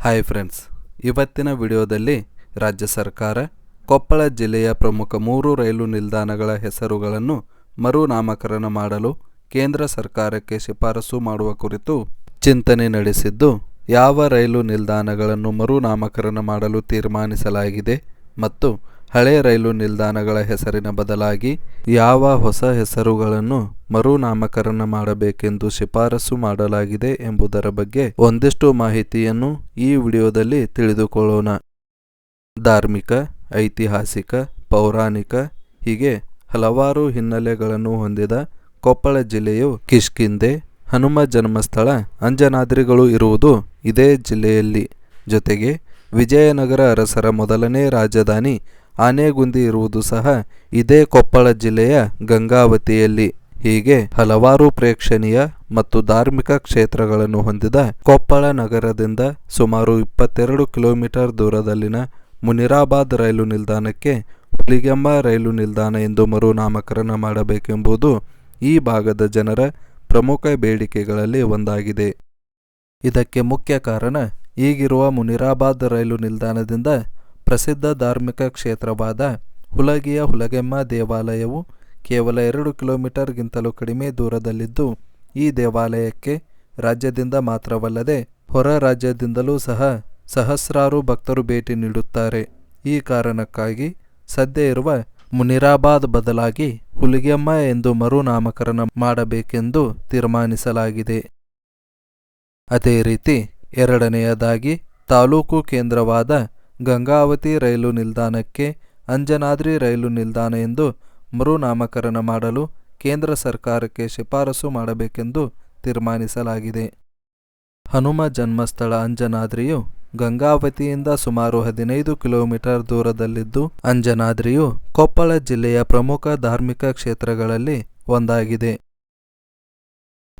Hi friends ಇವತ್ತಿನ ವಿಡಿಯೋದಲ್ಲಿ ರಾಜ್ಯ ಸರ್ಕಾರ ಕೊಪ್ಪಳ ಜಿಲ್ಲೆಯ ಪ್ರಮುಖ ಮೂರು ರೈಲು ನಿಲ್ದಾಣಗಳ ಹೆಸರುಗಳನ್ನು ಮರುನಾಮಕರಣ ಮಾಡಲು ಕೇಂದ್ರ ಸರ್ಕಾರಕ್ಕೆ ಶಿಫಾರಸು ಮಾಡುವ ಕುರಿತು ಚಿಂತನೆ ನಡೆಸಿದ್ದು, ಯಾವ ರೈಲು ನಿಲ್ದಾಣಗಳನ್ನು ಮರುನಾಮಕರಣ ಮಾಡಲು ತೀರ್ಮಾನಿಸಲಾಗಿದೆ ಮತ್ತು ಹಳೆ ರೈಲು ನಿಲ್ದಾಣಗಳ ಹೆಸರಿನ ಬದಲಾಗಿ ಯಾವ ಹೊಸ ಹೆಸರುಗಳನ್ನು ಮರುನಾಮಕರಣ ಮಾಡಬೇಕೆಂದು ಶಿಫಾರಸು ಮಾಡಲಾಗಿದೆ ಎಂಬುದರ ಬಗ್ಗೆ ಒಂದಿಷ್ಟು ಮಾಹಿತಿಯನ್ನು ಈ ವಿಡಿಯೋದಲ್ಲಿ ತಿಳಿದುಕೊಳ್ಳೋಣ. ಧಾರ್ಮಿಕ, ಐತಿಹಾಸಿಕ, ಪೌರಾಣಿಕ ಹೀಗೆ ಹಲವಾರು ಹಿನ್ನೆಲೆಗಳನ್ನು ಹೊಂದಿದ ಕೊಪ್ಪಳ ಜಿಲ್ಲೆಯು ಕಿಷ್ಕಿಂದೆ ಹನುಮ ಜನ್ಮಸ್ಥಳ, ಅಂಜನಾದ್ರಿಗಳು ಇರುವುದು ಇದೇ ಜಿಲ್ಲೆಯಲ್ಲಿ. ಜೊತೆಗೆ ವಿಜಯನಗರ ಅರಸರ ಮೊದಲನೇ ರಾಜಧಾನಿ ಆನೆಗುಂದಿ ಇರುವುದು ಸಹ ಇದೇ ಕೊಪ್ಪಳ ಜಿಲ್ಲೆಯ ಗಂಗಾವತಿಯಲ್ಲಿ. ಹೀಗೆ ಹಲವಾರು ಪ್ರೇಕ್ಷಣೀಯ ಮತ್ತು ಧಾರ್ಮಿಕ ಕ್ಷೇತ್ರಗಳನ್ನು ಹೊಂದಿದ ಕೊಪ್ಪಳ ನಗರದಿಂದ ಸುಮಾರು ಇಪ್ಪತ್ತೆರಡು ಕಿಲೋಮೀಟರ್ ದೂರದಲ್ಲಿನ ಮುನಿರಾಬಾದ್ ರೈಲು ನಿಲ್ದಾಣಕ್ಕೆ ಹುಲಿಗೆಮ್ಮ ರೈಲು ನಿಲ್ದಾಣ ಎಂದು ಮರುನಾಮಕರಣ ಮಾಡಬೇಕೆಂಬುದು ಈ ಭಾಗದ ಜನರ ಪ್ರಮುಖ ಬೇಡಿಕೆಗಳಲ್ಲಿ ಒಂದಾಗಿದೆ. ಇದಕ್ಕೆ ಮುಖ್ಯ ಕಾರಣ ಈಗಿರುವ ಮುನಿರಾಬಾದ್ ರೈಲು ನಿಲ್ದಾಣದಿಂದ ಪ್ರಸಿದ್ಧ ಧಾರ್ಮಿಕ ಕ್ಷೇತ್ರವಾದ ಹುಲಗಿಯ ಹುಲಗೆಮ್ಮ ದೇವಾಲಯವು ಕೇವಲ ಎರಡು ಕಿಲೋಮೀಟರ್ಗಿಂತಲೂ ಕಡಿಮೆ ದೂರದಲ್ಲಿದ್ದು, ಈ ದೇವಾಲಯಕ್ಕೆ ರಾಜ್ಯದಿಂದ ಮಾತ್ರವಲ್ಲದೆ ಹೊರ ರಾಜ್ಯದಿಂದಲೂ ಸಹ ಸಹಸ್ರಾರು ಭಕ್ತರು ಭೇಟಿ ನೀಡುತ್ತಾರೆ. ಈ ಕಾರಣಕ್ಕಾಗಿ ಸದ್ಯ ಇರುವ ಮುನಿರಾಬಾದ್ ಬದಲಾಗಿ ಹುಲಿಗೆಮ್ಮ ಎಂದು ಮರುನಾಮಕರಣ ಮಾಡಬೇಕೆಂದು ತೀರ್ಮಾನಿಸಲಾಗಿದೆ. ಅದೇ ರೀತಿ ಎರಡನೆಯದಾಗಿ ತಾಲೂಕು ಕೇಂದ್ರವಾದ ಗಂಗಾವತಿ ರೈಲು ನಿಲ್ದಾಣಕ್ಕೆ ಅಂಜನಾದ್ರಿ ರೈಲು ನಿಲ್ದಾಣ ಎಂದು ಮರುನಾಮಕರಣ ಮಾಡಲು ಕೇಂದ್ರ ಸರ್ಕಾರಕ್ಕೆ ಶಿಫಾರಸು ಮಾಡಬೇಕೆಂದು ತೀರ್ಮಾನಿಸಲಾಗಿದೆ. ಹನುಮ ಜನ್ಮಸ್ಥಳ ಅಂಜನಾದ್ರಿಯು ಗಂಗಾವತಿಯಿಂದ ಸುಮಾರು ಹದಿನೈದು ಕಿಲೋಮೀಟರ್ ದೂರದಲ್ಲಿದ್ದು, ಅಂಜನಾದ್ರಿಯು ಕೊಪ್ಪಳ ಜಿಲ್ಲೆಯ ಪ್ರಮುಖ ಧಾರ್ಮಿಕ ಕ್ಷೇತ್ರಗಳಲ್ಲಿ ಒಂದಾಗಿದೆ.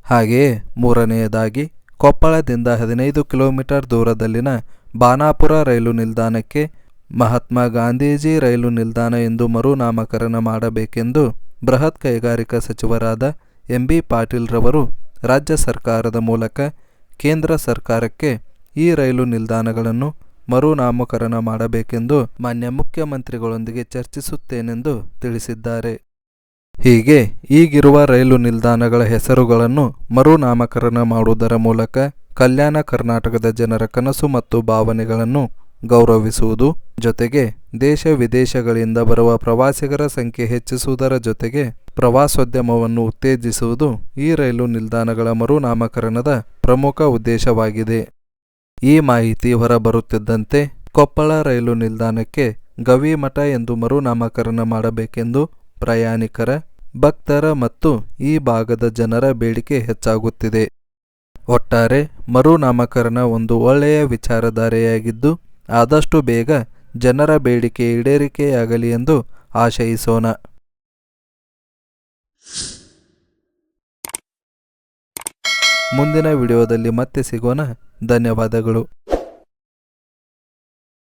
ಹಾಗೆಯೇ ಮೂರನೆಯದಾಗಿ ಕೊಪ್ಪಳದಿಂದ ಹದಿನೈದು ಕಿಲೋಮೀಟರ್ ದೂರದಲ್ಲಿನ ಬಾನಾಪುರ ರೈಲು ನಿಲ್ದಾಣಕ್ಕೆ ಮಹಾತ್ಮ ಗಾಂಧೀಜಿ ರೈಲು ನಿಲ್ದಾಣ ಎಂದು ಮರುನಾಮಕರಣ ಮಾಡಬೇಕೆಂದು ಬೃಹತ್ ಕೈಗಾರಿಕಾ ಸಚಿವರಾದ ಎಂ ಬಿ ಪಾಟೀಲ್ ರವರು ರಾಜ್ಯ ಸರ್ಕಾರದ ಮೂಲಕ ಕೇಂದ್ರ ಸರ್ಕಾರಕ್ಕೆ ಈ ರೈಲು ನಿಲ್ದಾಣಗಳನ್ನು ಮರುನಾಮಕರಣ ಮಾಡಬೇಕೆಂದು ಮಾನ್ಯ ಮುಖ್ಯಮಂತ್ರಿಗಳೊಂದಿಗೆ ಚರ್ಚಿಸುತ್ತೇನೆಂದು ತಿಳಿಸಿದ್ದಾರೆ. ಹೀಗೆ ಈಗಿರುವ ರೈಲು ನಿಲ್ದಾಣಗಳ ಹೆಸರುಗಳನ್ನು ಮರುನಾಮಕರಣ ಮಾಡುವುದರ ಮೂಲಕ ಕಲ್ಯಾಣ ಕರ್ನಾಟಕದ ಜನರ ಕನಸು ಮತ್ತು ಭಾವನೆಗಳನ್ನು ಗೌರವಿಸುವುದು. ಜೊತೆಗೆ ದೇಶ ವಿದೇಶಗಳಿಂದ ಬರುವ ಪ್ರವಾಸಿಗರ ಸಂಖ್ಯೆ ಹೆಚ್ಚಿಸುವುದರ ಜೊತೆಗೆ ಪ್ರವಾಸೋದ್ಯಮವನ್ನು ಉತ್ತೇಜಿಸುವುದು ಈ ರೈಲು ನಿಲ್ದಾಣಗಳ ಮರುನಾಮಕರಣದ ಪ್ರಮುಖ ಉದ್ದೇಶವಾಗಿದೆ. ಈ ಮಾಹಿತಿ ಹೊರಬರುತ್ತಿದ್ದಂತೆ ಕೊಪ್ಪಳ ರೈಲು ನಿಲ್ದಾಣಕ್ಕೆ ಗವಿಮಠ ಎಂದು ಮರುನಾಮಕರಣ ಮಾಡಬೇಕೆಂದು ಪ್ರಯಾಣಿಕರ, ಭಕ್ತರ ಮತ್ತು ಈ ಭಾಗದ ಜನರ ಬೇಡಿಕೆ ಹೆಚ್ಚಾಗುತ್ತಿದೆ. ಒಟ್ಟಾರೆ ಮರುನಾಮಕರಣ ಒಂದು ಒಳ್ಳೆಯ ವಿಚಾರಧಾರೆಯಾಗಿದ್ದು ಆದಷ್ಟು ಬೇಗ ಜನರ ಬೇಡಿಕೆ ಈಡೇರಿಕೆಯಾಗಲಿ ಎಂದು ಆಶಯಿಸೋಣ. ಮುಂದಿನ ವಿಡಿಯೋದಲ್ಲಿ ಮತ್ತೆ ಸಿಗೋಣ. ಧನ್ಯವಾದಗಳು.